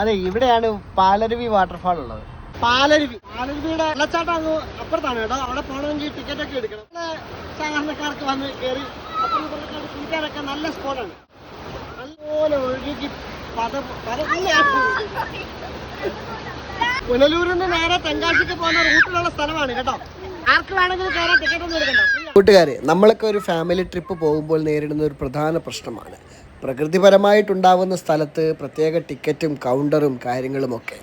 അതെ ഇവിടെയാണ് പാലരുവി വാട്ടർഫാൾ ഉള്ളത്. പാലരുവി. പാലരുവിയുടെ വെള്ളച്ചാട്ടം അങ്ങ് അപ്പുറത്താണ് കേട്ടോ. അവിടെ പോകണമെങ്കിൽ ടിക്കറ്റ് ഒക്കെ എടുക്കണം. സാധാരണക്കാർക്ക് വന്ന് കയറി കുളിക്കാനൊക്കെ നല്ല സ്പോട്ടാണ് നല്ലപോലെ ഒഴുകി പത പത പുനലൂരിൽ നിന്ന് നേരെ തെങ്കാശിക്ക് പോകുന്ന റൂട്ടിലുള്ള സ്ഥലമാണ് കേട്ടോ. ആർക്ക് വേണമെങ്കിലും കയറാൻ ടിക്കറ്റ് ഒന്നും എടുക്കണ്ട. കൂട്ടുകാരെ നമ്മളൊക്കെ ഒരു ഫാമിലി ട്രിപ്പ് പോകുമ്പോൾ നേരിടുന്ന ഒരു പ്രധാന പ്രശ്നമാണ്. പ്രകൃതിപരമായിട്ടുണ്ടാവുന്ന സ്ഥലത്ത് പ്രത്യേക ടിക്കറ്റും കൗണ്ടറും കാര്യങ്ങളുമൊക്കെ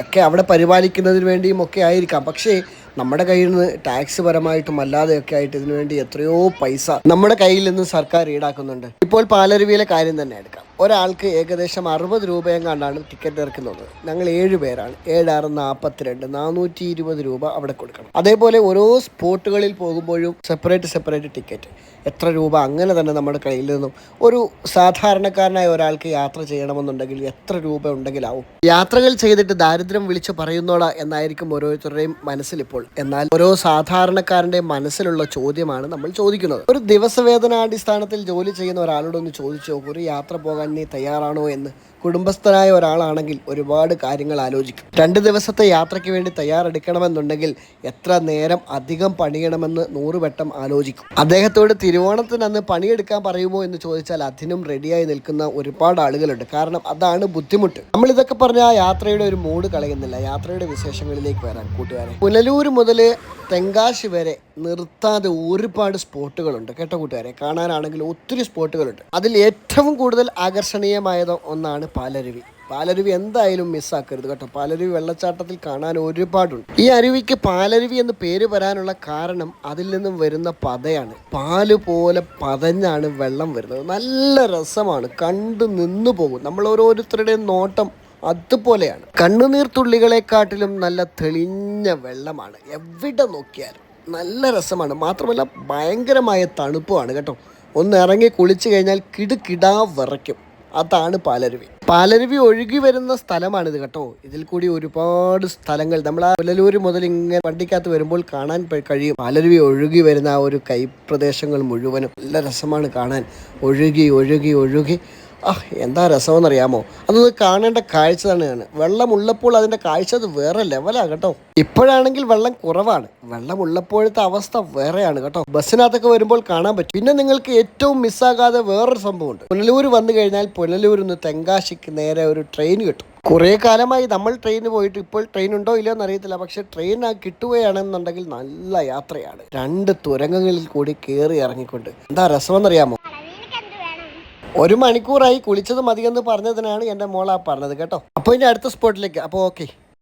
ഒക്കെ അവിടെ പരിപാലിക്കുന്നതിന് വേണ്ടിയും ഒക്കെ ആയിരിക്കാം. പക്ഷേ നമ്മുടെ കയ്യിൽ നിന്ന് ടാക്സ് പരമായിട്ടും അല്ലാതെയൊക്കെ ആയിട്ട് ഇതിനുവേണ്ടി എത്രയോ പൈസ നമ്മുടെ കയ്യിൽ നിന്ന് സർക്കാർ ഈടാക്കുന്നുണ്ട്. ഇപ്പോൾ പാലരുവിയിലെ കാര്യം തന്നെ എടുക്കാം. ഒരാൾക്ക് ഏകദേശം അറുപത് രൂപയെങ്ങാണ്ടാണ് ടിക്കറ്റ് ഇറക്കുന്നത്. ഞങ്ങൾ ഏഴ് പേരാണ്. ഏഴാറ് നാൽപ്പത്തിരണ്ട് നാനൂറ്റി ഇരുപത് രൂപ അവിടെ കൊടുക്കണം. അതേപോലെ ഓരോ സ്പോട്ടുകളിൽ പോകുമ്പോഴും സെപ്പറേറ്റ് സെപ്പറേറ്റ് ടിക്കറ്റ്. എത്ര രൂപ അങ്ങനെ തന്നെ നമ്മുടെ കയ്യിൽ നിന്നും ഒരു സാധാരണക്കാരനായ ഒരാൾക്ക് യാത്ര ചെയ്യണമെന്നുണ്ടെങ്കിൽ എത്ര രൂപ ഉണ്ടെങ്കിലാവും. യാത്രകൾ ചെയ്തിട്ട് ദാരിദ്ര്യം വിളിച്ചു പറയുന്നോടാ എന്നായിരിക്കും ഓരോരുത്തരുടെയും മനസ്സിലിപ്പോൾ. എന്നാൽ ഓരോ സാധാരണക്കാരന്റെ മനസ്സിലുള്ള ചോദ്യമാണ് നമ്മൾ ചോദിക്കുന്നത്. ഒരു ദിവസവേതനാടിസ്ഥാനത്തിൽ ജോലി ചെയ്യുന്ന ഒരാളോടൊന്ന് ചോദിച്ചു നോക്കൂ. ഒരു യാത്ര പോകാൻ നീ തയ്യാറാണോ എന്ന് കുടുംബസ്ഥനായ ഒരാളാണെങ്കിൽ ഒരുപാട് കാര്യങ്ങൾ ആലോചിക്കും. രണ്ട് ദിവസത്തെ യാത്രയ്ക്ക് വേണ്ടി തയ്യാറെടുക്കണമെന്നുണ്ടെങ്കിൽ എത്ര നേരം അധികം പണിയണമെന്ന് നൂറുവട്ടം ആലോചിക്കും. അദ്ദേഹത്തോട് തിരുവോണത്തിന് അന്ന് പണിയെടുക്കാൻ പറയുമോ എന്ന് ചോദിച്ചാൽ അതിനും റെഡിയായി നിൽക്കുന്ന ഒരുപാട് ആളുകളുണ്ട്. കാരണം അതാണ് ബുദ്ധിമുട്ട്. നമ്മൾ ഇതൊക്കെ പറഞ്ഞ ആ യാത്രയുടെ ഒരു മൂഡ് കളയുന്നില്ല. യാത്രയുടെ വിശേഷങ്ങളിലേക്ക് വരാൻ കൂട്ടുകാരെ. പുനലൂർ മുതൽ തെങ്കാശി വരെ നിർത്താതെ ഒരുപാട് സ്പോട്ടുകളുണ്ട് കേട്ട കൂട്ടുകാരെ. കാണാനാണെങ്കിൽ ഒത്തിരി സ്പോട്ടുകളുണ്ട്. അതിൽ ഏറ്റവും കൂടുതൽ ആകർഷണീയമായത് ഒന്നാണ് പാലരുവി. പാലരുവി എന്തായാലും മിസ്സാക്കരുത് കേട്ടോ. പാലരുവി വെള്ളച്ചാട്ടത്തിൽ കാണാൻ ഒരുപാടുണ്ട്. ഈ അരുവിക്ക് പാലരുവി എന്ന് പേര് വരാനുള്ള കാരണം അതിൽ നിന്നും വരുന്ന പതയാണ്. പാൽ പോലെ പതഞ്ഞാണ് വെള്ളം വരുന്നത്. നല്ല രസമാണ്. കണ്ടു നിന്നു പോകും. നമ്മൾ ഓരോരുത്തരുടെയും നോട്ടം അതുപോലെയാണ്. കണ്ണുനീർ തുള്ളികളെക്കാട്ടിലും നല്ല തെളിഞ്ഞ വെള്ളമാണ്. എവിടെ നോക്കിയാലും നല്ല രസമാണ്. മാത്രമല്ല ഭയങ്കരമായ തണുപ്പുമാണ് കേട്ടോ. ഒന്ന് ഇറങ്ങി കുളിച്ചു കഴിഞ്ഞാൽ കിടുകിടാ വിറയ്ക്കും. അതാണ് പാലരുവി. പാലരുവി ഒഴുകി വരുന്ന സ്ഥലമാണിത് കേട്ടോ. ഇതിൽ കൂടി ഒരുപാട് സ്ഥലങ്ങൾ. നമ്മൾ ആ പുലലൂര് മുതൽ ഇങ്ങനെ വണ്ടിക്കകത്ത് വരുമ്പോൾ കാണാൻ കഴിയും. പാലരുവി ഒഴുകി വരുന്ന ആ ഒരു കൈപ്രദേശങ്ങൾ മുഴുവനും. നല്ല രസമാണ് കാണാൻ. ഒഴുകി ഒഴുകി ഒഴുകി. ആ എന്താ രസമെന്നറിയാമോ? അതൊന്ന് കാണേണ്ട കാഴ്ച തന്നെയാണ്. വെള്ളമുള്ളപ്പോൾ അതിന്റെ കാഴ്ച അത് വേറെ ലെവലാണ് കേട്ടോ. ഇപ്പോഴാണെങ്കിൽ വെള്ളം കുറവാണ്. വെള്ളമുള്ളപ്പോഴത്തെ അവസ്ഥ വേറെയാണ് കേട്ടോ. ബസ്സിനകത്തൊക്കെ വരുമ്പോൾ കാണാൻ പറ്റും. പിന്നെ നിങ്ങൾക്ക് ഏറ്റവും മിസ്സാകാതെ വേറൊരു സംഭവമുണ്ട്. പുനലൂർ വന്നു കഴിഞ്ഞാൽ പുനലൂരിൽ നിന്ന് തെങ്കാശിക്ക് നേരെ ഒരു ട്രെയിൻ കിട്ടും. കുറേ കാലമായി നമ്മൾ ട്രെയിന് പോയിട്ട് ഇപ്പോൾ ട്രെയിൻ ഉണ്ടോ ഇല്ലയോ എന്നറിയത്തില്ല. പക്ഷെ ട്രെയിൻ ആ കിട്ടുകയാണെന്നുണ്ടെങ്കിൽ നല്ല യാത്രയാണ്. രണ്ട് തുരങ്കങ്ങളിൽ കൂടി കയറി ഇറങ്ങിക്കൊണ്ട്. എന്താ രസമെന്നറിയാമോ? ഒരു മണിക്കൂറായി കുളിച്ചത് മതിയെന്ന് പറഞ്ഞതിനാണ് എന്റെ മോളാ പറഞ്ഞത് കേട്ടോ. അപ്പോൾ ഇനി അടുത്ത സ്പോട്ടിലേക്ക് അപ്പോൾ ഓക്കെ